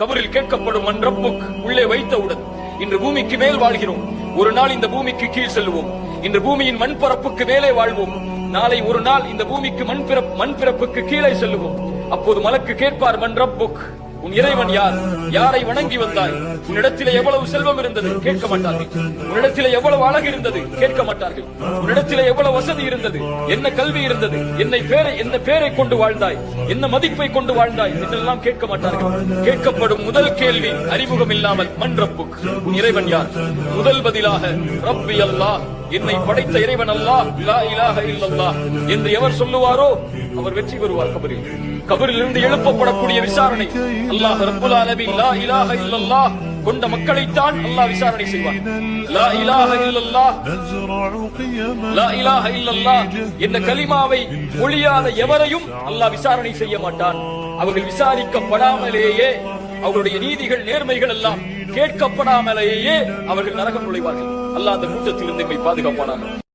கபரில் கேட்கப்படும் மன் ரப்புக் உள்ளே வைத்தவுடன் இன்று பூமிக்கு மேல் வாழ்கிறோம். ஒரு நாள் இந்த பூமிக்கு கீழ் செல்வோம். இன்று பூமியின் மண் பரப்புக்கு மேலே வாழ்வோம். நாளை ஒரு நாள் இந்த பூமிக்கு மண் பிறப்பு மண் பிறப்புக்கு கீழே செல்லுவோம் அப்போது மலக்கு கேட்பார் மன் ரப்புக் உன் இறைவன் யார்? யாரை வணங்கி வந்தாய்? உன்னிடத்திலே எவ்வளவு செல்வம் இருந்தது? கேட்க மாட்டார்கள். உன்னிடத்திலே எவ்வளவு அழகு இருந்தது? கேட்க மாட்டார்கள். உன்னிடத்திலே எவ்வளவு வசதி இருந்தது? என்ன கல்வி இருந்தது? என்னை பேரை என்ன பேரை கொண்டு வாழ்ந்தாய்? என்ன மதிப்பை கொண்டு வாழ்ந்தாய்? என்றெல்லாம் கேட்க மாட்டார்கள். கேட்கப்படும் முதல் கேள்வி அறிமுகம் இல்லாமல் மன்றப்பு உன் இறைவன் யார்? முதல் பதிலாக ரப்பி அல்லாஹ். என்னை படைத்த இறைவன் அல்லாஹ். லா இலாஹ இல்லல்லாஹ். என்று எவர் சொல்லுவாரோ? அவர் வெற்றி பெறுவார் கபரில். கபரில் இருந்து எழுப்பப்படக்கூடிய விசாரணை. அல்லாஹ் ரப்புல் அலமி லா இலாஹ இல்லல்லா கொண்ட மக்களைத்தான் அல்லாஹ் விசாரணை செய்வார் லா இலாஹ இல்லல்லா லா இலாஹ இல்லல்லா என்ற கலிமாவை ஒளியாத எவரையும் அல்லாஹ் விசாரணை செய்ய மாட்டான். அவர்கள் விசாரிக்கப்படாமலேயே அவருடைய நீதிகள் நேர்மைகள் எல்லாம் கேட்கப்படாமலேயே அவர்கள் நரகம் நுழைவார்கள். அல்லாஹ் அந்த கூட்டத்திலிருந்து எம்மை பாதுகாப்பானார்கள்